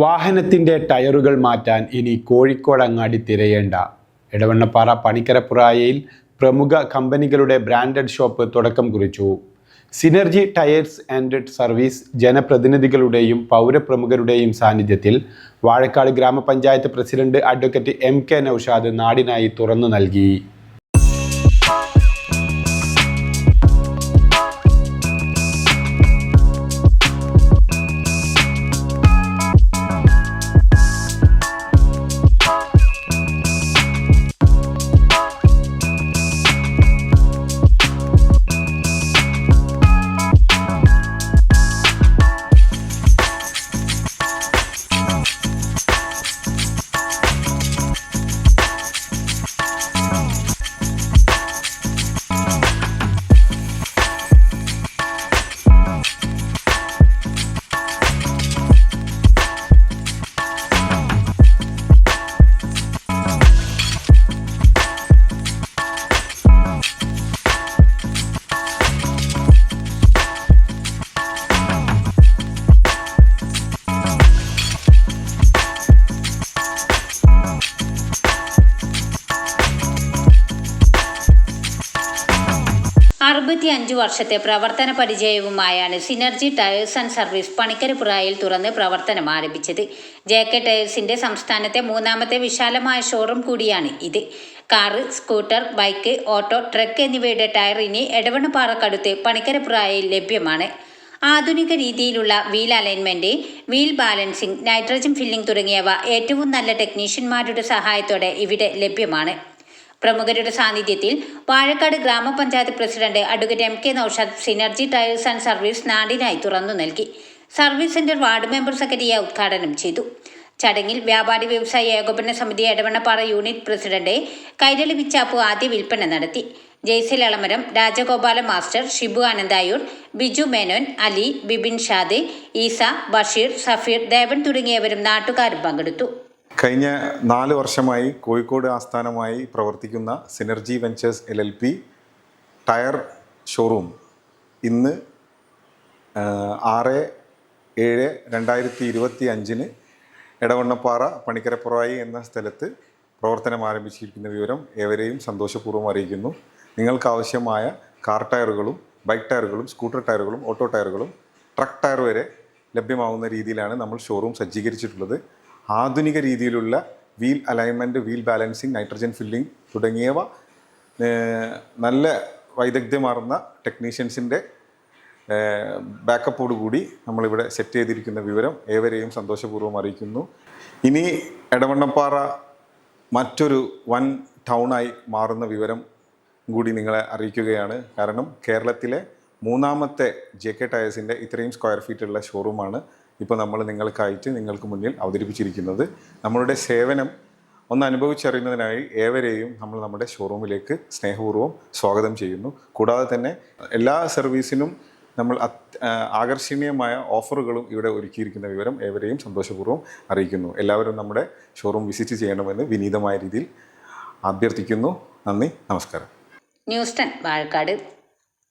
വാഹനത്തിന്റെ ടയറുകൾ മാറ്റാൻ ഇനി കോഴിക്കോട് അങ്ങാടി തിരയേണ്ട. ഇടവണ്ണപ്പാറ പണിക്കരപ്പുറായയിൽ പ്രമുഖ കമ്പനികളുടെ ബ്രാൻഡഡ് ഷോപ്പ് തുടക്കം കുറിച്ചു. സിനർജി ടയേഴ്സ് ആൻഡ് സർവീസ് ജനപ്രതിനിധികളുടെയും പൗരപ്രമുഖരുടെയും സാന്നിധ്യത്തിൽ Vazhakkad grama panchayat president advocate M K Noushad നാടിനായി തുറന്നു നൽകി. അറുപത്തിയഞ്ച് വർഷത്തെ പ്രവർത്തന പരിചയവുമായാണ് സിനർജി ടയേഴ്സ് ആൻഡ് സർവീസ് പണിക്കരപ്പുറയിൽ തുറന്ന് പ്രവർത്തനം ആരംഭിച്ചത്. ജെ കെ ടയേഴ്സിന്റെ സംസ്ഥാനത്തെ മൂന്നാമത്തെ വിശാലമായ ഷോറൂം കൂടിയാണ് ഇത്. Car scooter bike auto truck എന്നിവയുടെ ടയർ ഇനി എടവണപ്പാറക്കടുത്ത് പണിക്കരപ്പുറയിൽ ലഭ്യമാണ്. ആധുനിക രീതിയിലുള്ള wheel alignment wheel balancing nitrogen filling തുടങ്ങിയവ ഏറ്റവും നല്ല ടെക്നീഷ്യന്മാരുടെ സഹായത്തോടെ ഇവിടെ ലഭ്യമാണ്. പ്രമുഖരുടെ സാന്നിധ്യത്തിൽ Vazhakkad grama panchayat president advocate M K Noushad synergy tyres and service നാടിനായി തുറന്നു നൽകി. സർവീസ് സെന്റർ വാർഡ് മെമ്പർ സെക്രട്ടറിയെ ഉദ്ഘാടനം ചെയ്തു. ചടങ്ങിൽ വ്യാപാരി വ്യവസായ ഏകോപന സമിതി എടവണ്ണപ്പാറ യൂണിറ്റ് പ്രസിഡന്റ് കൈരളി വിച്ചാപ്പു ആദ്യ വിൽപ്പന നടത്തി. ജയ്സിൽ എളമരം രാജഗോപാല മാസ്റ്റർ ഷിബു ആനന്ദായൂർ ബിജു മേനോൻ അലി ബിബിൻ ഷാദ് ഈസ ബഷീർ സഫീർ ദേവൻ തുടങ്ങിയവരും നാട്ടുകാരും പങ്കെടുത്തു. കഴിഞ്ഞ നാല് വർഷമായി കോഴിക്കോട് ആസ്ഥാനമായി പ്രവർത്തിക്കുന്ന synergy ventures L L P tyre showroom ഇന്ന് ആറ് ഏഴ് രണ്ടായിരത്തി ഇരുപത്തി അഞ്ചിന് എടവണ്ണപ്പാറ പണിക്കരപ്പുറായി എന്ന സ്ഥലത്ത് പ്രവർത്തനം ആരംഭിച്ചിരിക്കുന്ന വിവരം ഏവരെയും സന്തോഷപൂർവം അറിയിക്കുന്നു. നിങ്ങൾക്ക് ആവശ്യമായ കാർ ടയറുകളും ബൈക്ക് ടയറുകളും സ്കൂട്ടർ ടയറുകളും ഓട്ടോ ടയറുകളും ട്രക്ക് ടയർ വരെ ലഭ്യമാവുന്ന രീതിയിലാണ് നമ്മൾ ഷോറൂം സജ്ജീകരിച്ചിട്ടുള്ളത്. ആധുനിക രീതിയിലുള്ള wheel alignment wheel balancing nitrogen filling തുടങ്ങിയവ നല്ല വൈദഗ്ധ്യമാർന്ന ടെക്നീഷ്യൻസിന്റെ ബാക്കപ്പോട് കൂടി നമ്മളിവിടെ സെറ്റ് ചെയ്തിരിക്കുന്ന വിവരം ഏവരെയും സന്തോഷപൂർവം അറിയിക്കുന്നു. ഇനി എടവണ്ണപ്പാറ മറ്റൊരു വൻ ടൗണായി മാറുന്ന വിവരം കൂടി നിങ്ങളെ അറിയിക്കുകയാണ്. കാരണം കേരളത്തിലെ മൂന്നാമത്തെ ജെ കെ ടയേഴ്സിന്റെ ഇത്രയും സ്ക്വയർ ഫീറ്റുള്ള ഷോറൂമാണ് ഇപ്പോൾ നമ്മൾ നിങ്ങൾക്കായിട്ട് നിങ്ങൾക്ക് മുന്നിൽ അവതരിപ്പിച്ചിരിക്കുന്നത് നമ്മളുടെ സേവനം ഒന്ന് അനുഭവിച്ചറിയുന്നതിനായി ഏവരെയും നമ്മൾ നമ്മുടെ ഷോറൂമിലേക്ക് സ്നേഹപൂർവം സ്വാഗതം ചെയ്യുന്നു. കൂടാതെ തന്നെ എല്ലാ സർവീസിനും നമ്മൾ ആകർഷണീയമായ ഓഫറുകളും ഇവിടെ ഒരുക്കിയിരിക്കുന്ന വിവരം ഏവരെയും സന്തോഷപൂർവം അറിയിക്കുന്നു. എല്ലാവരും നമ്മുടെ ഷോറൂം വിസിറ്റ് ചെയ്യണമെന്ന് വിനീതമായ രീതിയിൽ അഭ്യർത്ഥിക്കുന്നു. നന്ദി. നമസ്കാരം. News ten Vazhakkad.